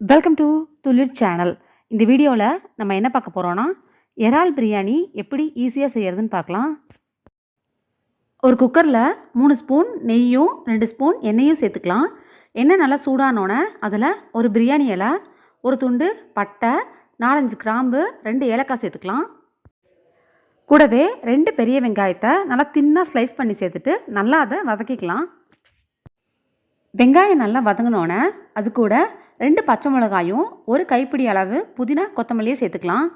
Welcome to துளிர் channel இந்த வீடியோவில் நம்ம என்ன பார்க்க போகிறோன்னா இறால் பிரியாணி எப்படி ஈஸியாக செய்கிறதுன்னு பார்க்கலாம். ஒரு குக்கரில் மூணு ஸ்பூன் நெய்யும் ரெண்டு ஸ்பூன் எண்ணெயும் சேர்த்துக்கலாம். எண்ணெய் நல்லா சூடானோன்னே அதில் ஒரு பிரியாணி இலை ஒரு துண்டு பட்டை நாலஞ்சு கிராம்பு ரெண்டு ஏலக்காய் சேர்த்துக்கலாம். கூடவே ரெண்டு பெரிய வெங்காயத்தை நல்லா தின்னாக ஸ்லைஸ் பண்ணி சேர்த்துட்டு நல்லா அதை வதக்கிக்கலாம். வெங்காயம் நல்லா வதங்கினோன்னே அது கூட ரெண்டு பச்சை மிளகாயும் ஒரு கைப்பிடி அளவு புதினா கொத்தமல்லியும் சேர்த்துக்கலாம்.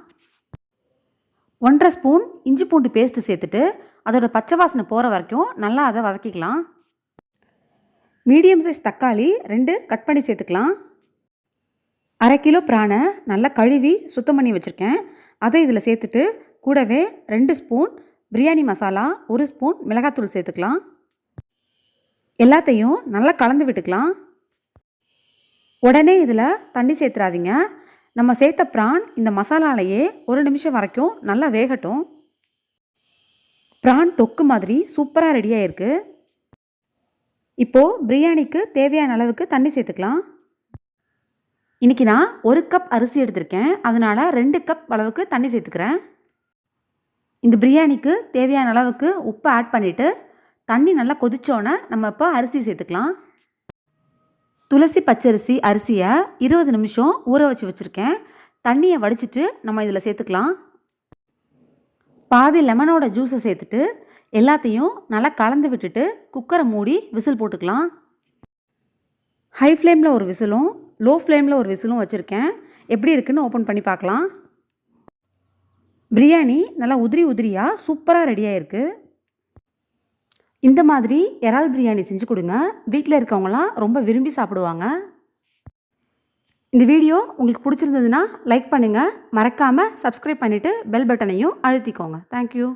ஒன்றரை ஸ்பூன் இஞ்சி பூண்டு பேஸ்ட்டு சேர்த்துட்டு அதோட பச்சை வாசனை போகிற வரைக்கும் நல்லா அதை வதக்கிக்கலாம். மீடியம் சைஸ் தக்காளி ரெண்டு கட் பண்ணி சேர்த்துக்கலாம். அரை கிலோ பிரானை நல்லா கழுவி சுத்தம் பண்ணி வச்சுருக்கேன். அதை இதில் சேர்த்துட்டு கூடவே ரெண்டு ஸ்பூன் பிரியாணி மசாலா ஒரு ஸ்பூன் மிளகாத்தூள் சேர்த்துக்கலாம். எல்லாத்தையும் நல்லா கலந்து விட்டுக்கலாம். உடனே இதில் தண்ணி சேர்த்துறாதீங்க. நம்ம சேர்த்த ப்ரான் இந்த மசாலாலையே ஒரு நிமிஷம் வரைக்கும் நல்லா வேகட்டும். ப்ரான் தொக்கு மாதிரி சூப்பராக ரெடியாக இருக்குது இப்போது பிரியாணிக்கு தேவையான அளவுக்கு தண்ணி சேர்த்துக்கலாம். இன்றைக்கி நான் ஒரு கப் அரிசி எடுத்திருக்கேன். அதனால் ரெண்டு கப் அளவுக்கு தண்ணி சேர்த்துக்கிறேன். இந்த பிரியாணிக்கு தேவையான அளவுக்கு உப்பு ஆட் பண்ணிவிட்டு தண்ணி நல்லா கொதிச்சோன்னே நம்ம இப்போ அரிசி சேர்த்துக்கலாம். துளசி பச்சரிசி அரிசியை இருபது நிமிஷம் ஊற வச்சு வச்சுருக்கேன். தண்ணியை வடிச்சிட்டு நம்ம இதில் சேர்த்துக்கலாம். பாதி லெமனோட ஜூஸை சேர்த்துட்டு எல்லாத்தையும் நல்லா கலந்து விட்டுட்டு குக்கரை மூடி விசில் போட்டுக்கலாம். ஹை ஃப்ளேமில் ஒரு விசிலும் லோ ஃப்ளேமில் ஒரு விசிலும் வச்சுருக்கேன். எப்படி இருக்குன்னு ஓப்பன் பண்ணி பார்க்கலாம். பிரியாணி நல்லா உதிரி உதிரியாக சூப்பராக ரெடியாக இருக்குது இந்த மாதிரி இறால் பிரியாணி செஞ்சு கொடுங்க. வீட்டில் இருக்கவங்களாம் ரொம்ப விரும்பி சாப்பிடுவாங்க. இந்த வீடியோ உங்களுக்கு பிடிச்சிருந்ததுன்னா லைக் பண்ணுங்கள் மறக்காமல் சப்ஸ்கிரைப் பண்ணிவிட்டு பெல் பட்டனையும் அழுத்திக்கோங்க. தேங்க்யூ